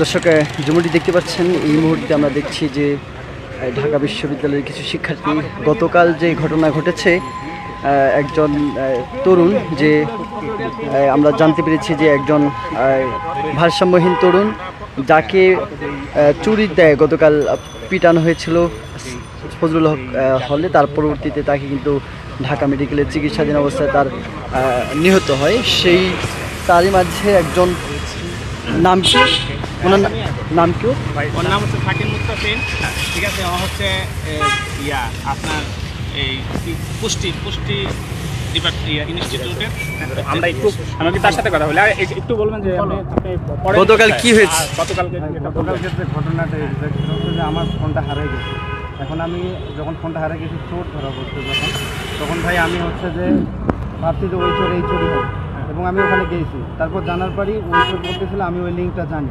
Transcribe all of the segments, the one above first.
দর্শক জমিটি দেখতে পাচ্ছেন, এই মুহূর্তে আমরা দেখছি যে ঢাকা বিশ্ববিদ্যালয়ের কিছু শিক্ষার্থী গতকাল যে ঘটনা ঘটেছে একজন তরুণ যে আমরা জানতে পেরেছি যে একজন ভারসাম্যহীন তরুণ, যাকে চুরির দেয় গতকাল পিটানো হয়েছিল ফজলুল হক হলে। তার পরবর্তীতে তাকে কিন্তু ঢাকা মেডিকেলের চিকিৎসাধীন অবস্থায় তার নিহত হয়। সেই তারই মাঝে একজন নাম কি? ওনার নাম কি ওর নাম হচ্ছে ফাকির মুস্তাফিন ঠিক আছে ও হচ্ছে ইয়া আপনার এই পুষ্টি পুষ্টি আমরা একটু আমাকে তার সাথে কথা বলি। আর একটু বলবেন যে গতকাল কি হয়েছে? আর গতকালকে গতকালকে যে ঘটনাটা হচ্ছে যে আমার ফোনটা হারিয়ে গেছে। এখন আমি যখন ফোনটা হারিয়ে গেছি চোর ধরা পড়ছে যখন। তখন ভাই আমি হচ্ছে যে ভাবছি যে ওই চোর এই চোরই এবং আমি ওখানে গিয়েছি তারপর জানার পরই ওই চোর বলতেছিল, আমি ওই লিঙ্কটা জানি।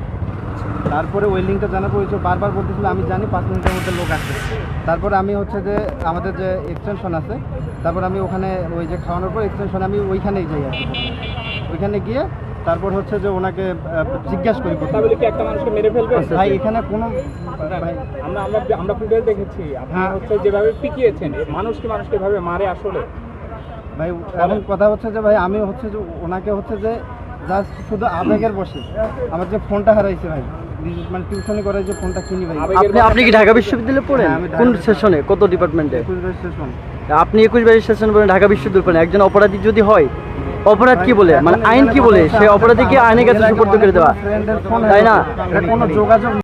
তারপরে ওই লিঙ্কটা জানার পর ওই চোর বারবার বলতেছিল, আমি জানি, পাঁচ মিনিটের মধ্যে লোক আসবে। তারপরে আমি হচ্ছে যে আমাদের যে এক্সটেনশন আছে, তারপর আমি ওখানে ওই যে খাওয়ানোর পর এক্সটেনশন আমি ওইখানেই যাই আর। ওইখানে গিয়ে তারপর হচ্ছে যে ওনাকে জিজ্ঞাসা করি তা প্রথমে। কি একটা মানুষকে মেরে ফেলবে? ভাই এখানে কোনো ভাই আমরা আমরা আমরা ফুটেজ দেখেছি। আপনি হ্যাঁ। হচ্ছে যেভাবে পিকিয়েছেন মানুষ কি মানুষকে এভাবে মারে আসলে? ভাই এখন কথা হচ্ছে যে ভাই আমি হচ্ছে যে ওনাকে হচ্ছে যে জাস্ট শুধু আবেগের বসে আমার যে ফোনটা হারাইছে ভাই মানে টিউশনি করে যে ফোনটা কিনি ভাই। আপনি আপনি কি ঢাকা বিশ্ববিদ্যালয়ে পড়েন? হ্যাঁ, আমি কোন সেশনে? কত ডিপার্টমেন্টে? একুশ রেজিস্ট্রেশন আপনি একুশ বাইশ সেশন পড়েন ঢাকা বিশ্ববিদ্যালয় পড়েন একজন অপরাধী যদি হয় অপরাধ কি বলে? মানে আইন কি বলে? সে অপরাধীকে আইনের কাছে সুপর্দ করে দেওয়া। তাই না?